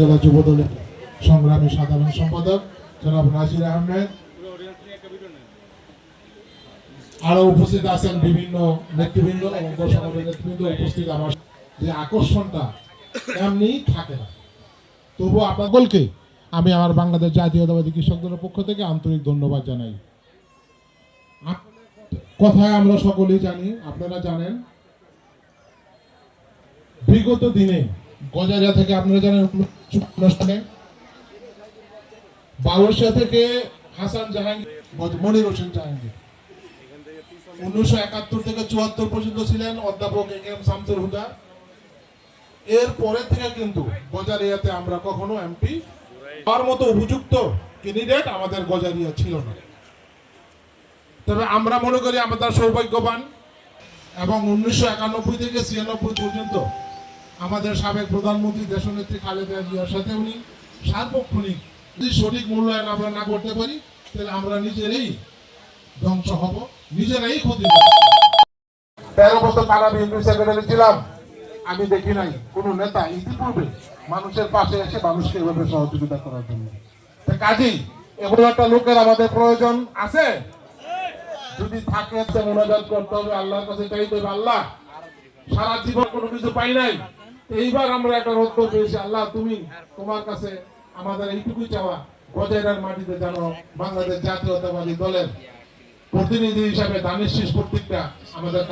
জেলা যুব দলের সংগ্রামী সাধারণ সম্পাদক জনাব নাজির আহমেদ। আরও উপস্থিত আছেন বিভিন্ন নেতৃবৃন্দ সংগঠনের নেতৃবৃন্দ উপস্থিত আমার যে আকর্ষণটা এমনি থাকে না। তবু আপনাদেরকে আমি আমার বাংলাদেশ জাতীয়তাবাদী কৃষক দলের পক্ষ থেকে আন্তরিক ধন্যবাদ জানাই। কথায় আমরা সকলেই জানি, আপনারা জানেন, বিগত দিনে গজারিয়া থেকে আপনারা জানেন অনুষ্ঠানে বাউসিয়া থেকে হাসান জাহাঙ্গীর মনির হোসেন জাহাঙ্গীর। উনিশশো একাত্তর থেকে চুয়াত্তর পর্যন্ত ছিলেন অধ্যাপক এ এম শামসুল হুদা। এর পরে থেকে কিন্তু গজারিয়াতে আমরা কখনো এমপি তার মতো উপযুক্ত ক্যান্ডিডেট আমাদের গজারিয়া ছিল না। তবে আমরা মনে করি আমাদের সৌভাগ্যবান এবং উনিশশো একানব্বই থেকে ছিয়ানব্বই পর্যন্ত আমাদের সাবেক প্রধানমন্ত্রী দেশনেত্রী খালেদা জিয়ার সাথে উনি সার্বক্ষণিক যদি সঠিক মূল্যায়ন আমরা না করতে পারি, তাহলে আমরা নিজেরাই ধ্বংস হব, নিজেরাই ক্ষতি। তেরো বছর তারা বিএনপি সেক্রেটারি ছিলাম। আমি দেখি নাই, কোন নেতা ইতিপূর্বে মানুষের পাশে এসে মানুষকে এভাবে সহযোগিতা করার জন্য। কাজেই, এগুলো একটা লোকের আমাদের প্রয়োজন আছে। যদি থাকে মোনাজাত করতে হবে, আল্লাহর কাছে চাইতে হবে, আল্লাহ সারা জীবন কোনো কিছু পাই নাই। এইবার আমরা একটা রত্ন পেয়েছি আল্লাহ, তুমি তোমার কাছে আমাদের এইটুকুই চাওয়া। গজাইরার মাটিতে যেন বাংলাদেশ জাতীয়তাবাদী দলের প্রতিনিধি হিসাবে দানের শীষ প্রত্যেকটা আমাদের